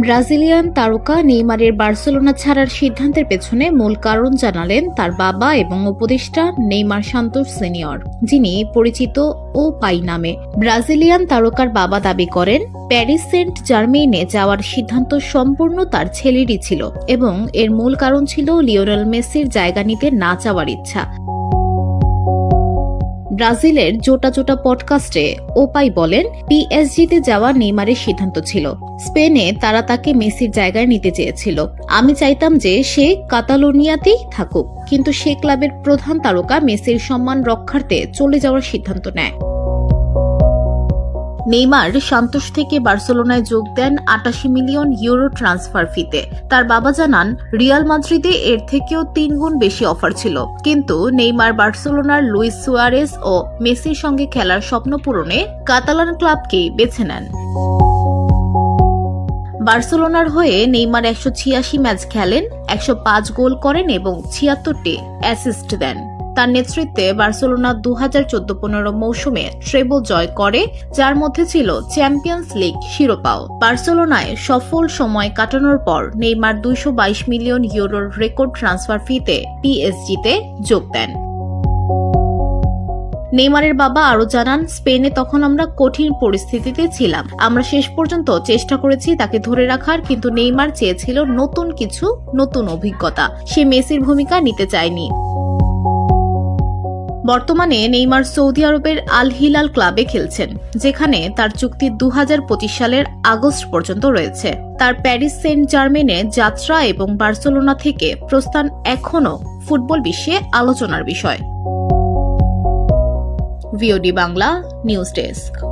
Brazilian তারকা নেইমারের Barcelona ছাড়ার সিদ্ধান্তের পেছনে মূল কারণ জানালেন তার বাবা এবং উপদেষ্টা নেইমার সান্তোস সিনিয়র, যিনি পরিচিত ও পাই নামে। ব্রাজিলিয়ান তারকার বাবা দাবি করেন, প্যারিস সেন্ট জার্মেইনে যাওয়ার সিদ্ধান্ত সম্পূর্ণ তার ছেলেরই ছিল এবং এর মূল কারণ ছিল লিওনেল মেসির জায়গা নিতে না চাওয়ার ইচ্ছা। ব্রাজিলের জোটা জোটা পডকাস্টে ওপাই বলেন, পিএসজিতে যাওয়া নেইমারের সিদ্ধান্ত ছিল। স্পেনে তারা তাকে মেসির জায়গায় নিতে চেয়েছিল। আমি চাইতাম যে সে কাতালোনিয়াতেই থাকুক, কিন্তু সে ক্লাবের প্রধান তারকা মেসির সম্মান রক্ষার্থে চলে যাওয়ার সিদ্ধান্ত নেয়। নেইমার সান্তোস থেকে বার্সেলোনায় যোগ দেন আটাশি মিলিয়ন ইউরো ট্রান্সফার ফিতে। তার বাবা জানান, রিয়াল মাদ্রিদে এর থেকেও তিন গুণ বেশি অফার ছিল। কিন্তু নেইমার বার্সেলোনার লুইস সুয়ারেস ও মেসির সঙ্গে খেলার স্বপ্ন পূরণে কাতালান ক্লাবকেই বেছে নেন। বার্সেলোনার হয়ে নেইমার একশো ছিয়াশি ম্যাচ খেলেন, একশো পাঁচ গোল করেন এবং ছিয়াত্তরটি অ্যাসিস্ট দেন। তার নেতৃত্বে বার্সেলোনা দু হাজার চোদ্দ পনেরো মৌসুমে ট্রেবল জয় করে, যার মধ্যে ছিল চ্যাম্পিয়ন্স লিগ শিরোপাও। বার্সেলোনায় সফল সময় কাটানোর পর নেইমার দুইশো বাইশ মিলিয়ন ইউরোর রেকর্ড ট্রান্সফার ফিতে পিএসজিতে যোগ দেন। নেইমারের বাবা আরও জানান, স্পেনে তখন আমরা কঠিন পরিস্থিতিতে ছিলাম। আমরা শেষ পর্যন্ত চেষ্টা করেছি তাকে ধরে রাখার, কিন্তু নেইমার চেয়েছিল নতুন কিছু, নতুন অভিজ্ঞতা। সে মেসির ভূমিকা নিতে চায়নি। বর্তমানে নেইমার সৌদি আরবের আল হিলাল ক্লাবে খেলছেন, যেখানে তার চুক্তি দু হাজার পঁচিশ সালের আগস্ট পর্যন্ত রয়েছে। তার প্যারিস সেন্ট জার্মেনে যাত্রা এবং বার্সেলোনা থেকে প্রস্থান এখনও ফুটবল বিশ্বে আলোচনার বিষয়। VOD Bangla, news desk.